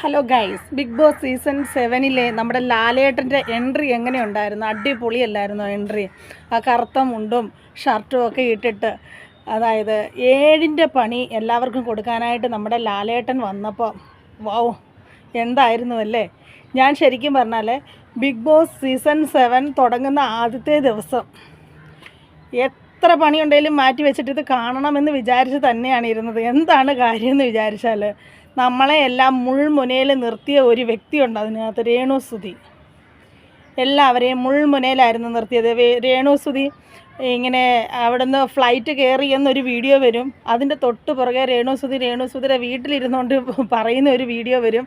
Hello guys big boss season സെവനിലെ നമ്മുടെ ലാലേട്ടന്റെ entry എങ്ങനെയുണ്ടായിരുന്നു? അടിപൊളിയല്ലായിരുന്നു എൻട്രി ആ കറുത്ത മുണ്ടും ഷർട്ടും ഒക്കെ ഇട്ടിട്ട് അതായത് ഏഴിന്റെ പണി എല്ലാവർക്കും കൊടുക്കാനായിട്ട് നമ്മുടെ ലാലേട്ടൻ വന്നപ്പോൾ വൗ എന്തായിരുന്നു അല്ലേ? ഞാൻ ശരിക്കും പറഞ്ഞാൽ ബിഗ് ബോസ് സീസൺ സെവൻ തുടങ്ങുന്ന ആദ്യത്തെ ദിവസം എത്ര പണിയുണ്ടെങ്കിലും മാറ്റി വെച്ചിട്ട് ഇത് കാണണമെന്ന് വിചാരിച്ച് തന്നെയാണ് ഇരുന്നത്. എന്താണ് കാര്യം എന്ന് വിചാരിച്ചാൽ നമ്മളെ എല്ലാം മുൾമുനയിൽ നിർത്തിയ ഒരു വ്യക്തിയുണ്ട് അതിനകത്ത് രേണുസുതി എല്ലാവരെയും മുൾമുനയിലായിരുന്നു നിർത്തിയത്. രേണുസുതി ഇങ്ങനെ അവിടുന്ന് ഫ്ലൈറ്റ് കയറി എന്നൊരു വീഡിയോ വരും. അതിന്റെ തൊട്ട് പുറകെ രേണുസുതി രേണുസുതിയുടെ വീട്ടിലിരുന്നുകൊണ്ട് പറയുന്ന ഒരു വീഡിയോ വരും.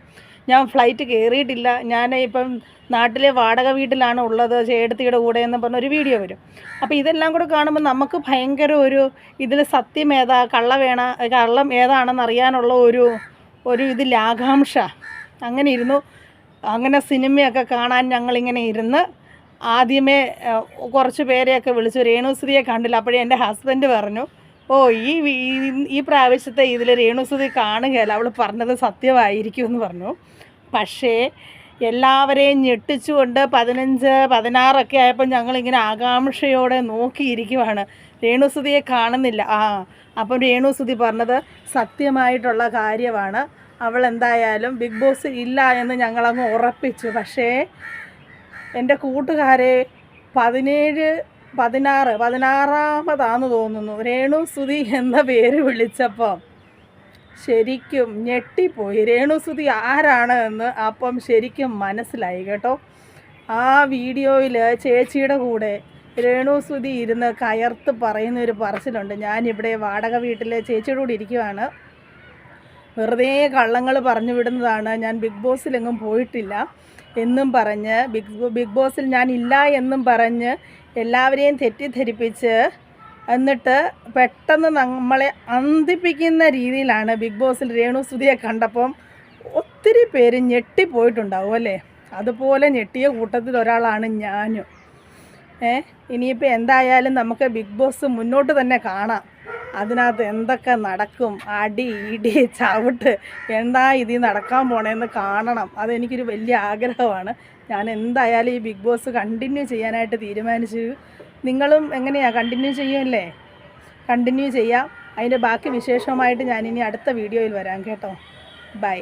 ഞാൻ ഫ്ലൈറ്റ് കയറിയിട്ടില്ല. ഞാൻ ഇപ്പം നാട്ടിലെ വാടക വീട്ടിലാണ് ഉള്ളത് ചേട്ടത്തിയുടെ കൂടെ എന്ന് പറഞ്ഞൊരു വീഡിയോ വരും. അപ്പോൾ ഇതെല്ലാം കൂടെ കാണുമ്പോൾ നമുക്ക് ഭയങ്കര ഒരു ഇതിൽ സത്യം ഏതാ കള്ള വേണ കള്ളം ഏതാണെന്ന് അറിയാനുള്ള ഒരു ഒരു ഇതിൽ ആകാംക്ഷ. അങ്ങനെ ഇരുന്നു. അങ്ങനെ സിനിമയൊക്കെ കാണാൻ ഞങ്ങളിങ്ങനെ ഇരുന്ന് ആദ്യമേ കുറച്ച് പേരെയൊക്കെ വിളിച്ചു രേണുസുതിയെ കണ്ടില്ല. അപ്പോഴേ എന്റെ ഹസ്ബൻഡ് പറഞ്ഞു ഓ ഈ- ഈ പ്രാവശ്യത്തെ ഇതിൽ രേണുസുതി കാണുകയല്ല. അവൾ പറഞ്ഞത് സത്യമായിരിക്കും എന്ന് പറഞ്ഞു. പക്ഷേ എല്ലാവരെയും ഞെട്ടിച്ചുകൊണ്ട് പതിനഞ്ച് പതിനാറൊക്കെ ആയപ്പോൾ ഞങ്ങളിങ്ങനെ ആകാംക്ഷയോടെ നോക്കിയിരിക്കുവാണ്. രേണുസുതിയെ കാണുന്നില്ല. ആ അപ്പം രേണുസുതി പറഞ്ഞത് സത്യമായിട്ടുള്ള കാര്യമാണ്. അവൾ എന്തായാലും ബിഗ് ബോസ് ഇല്ല എന്ന് ഞങ്ങളങ്ങ് ഉറപ്പിച്ചു. പക്ഷേ എന്റെ കൂട്ടുകാരെ പതിനേഴ് പതിനാറ് പതിനാറാമതാന്ന് തോന്നുന്നു. രേണു എന്ന പേര് വിളിച്ചപ്പം ശരിക്കും ഞെട്ടിപ്പോയി. രേണു സുതി ആരാണ് എന്ന് അപ്പം ശരിക്കും മനസ്സിലായി കേട്ടോ. ആ വീഡിയോയിൽ ചേച്ചിയുടെ കൂടെ രേണു സുതി ഇരുന്ന് കയർത്ത് പറയുന്ന ഒരു പറച്ചിലുണ്ട്. ഞാനിവിടെ വാടക വീട്ടിലെ ചേച്ചിയുടെ കൂടി ഇരിക്കുവാണ്. വെറുതെ കള്ളങ്ങൾ പറഞ്ഞു വിടുന്നതാണ്. ഞാൻ ബിഗ് ബോസിലെങ്ങും പോയിട്ടില്ല എന്നും പറഞ്ഞ് ബിഗ് ബിഗ് ബോസിൽ ഞാൻ ഇല്ല എന്നും പറഞ്ഞ് എല്ലാവരെയും തെറ്റിദ്ധരിപ്പിച്ച് എന്നിട്ട് പെട്ടെന്ന് നമ്മളെ അന്തിപ്പിക്കുന്ന രീതിയിലാണ് ബിഗ് ബോസിൽ രേണു സുധിയെ കണ്ടപ്പം ഒത്തിരി പേര് ഞെട്ടിപ്പോയിട്ടുണ്ടാവും അല്ലേ? അതുപോലെ ഞെട്ടിയ കൂട്ടത്തിൽ ഒരാളാണ് ഞാനും. ഏ? ഇനിയിപ്പോൾ എന്തായാലും നമുക്ക് ബിഗ് ബോസ് മുന്നോട്ട് തന്നെ കാണാം. അതിനകത്ത് എന്തൊക്കെ നടക്കും? അടി ഇടി ചവിട്ട്. എന്താ ഇതിൽ നടക്കാൻ പോണേന്ന് കാണണം. അതെനിക്കൊരു വലിയ ആഗ്രഹമാണ്. ഞാൻ എന്തായാലും ഈ ബിഗ് ബോസ് കണ്ടിന്യൂ ചെയ്യാനായിട്ട് തീരുമാനിച്ചു. നിങ്ങളും എങ്ങനെയാണ് കണ്ടിന്യൂ ചെയ്യുമല്ലേ കണ്ടിന്യൂ ചെയ്യാം. അതിന്റെ ബാക്കി വിശേഷമായിട്ട് ഞാനിനി അടുത്ത വീഡിയോയിൽ വരാം കേട്ടോ. ബൈ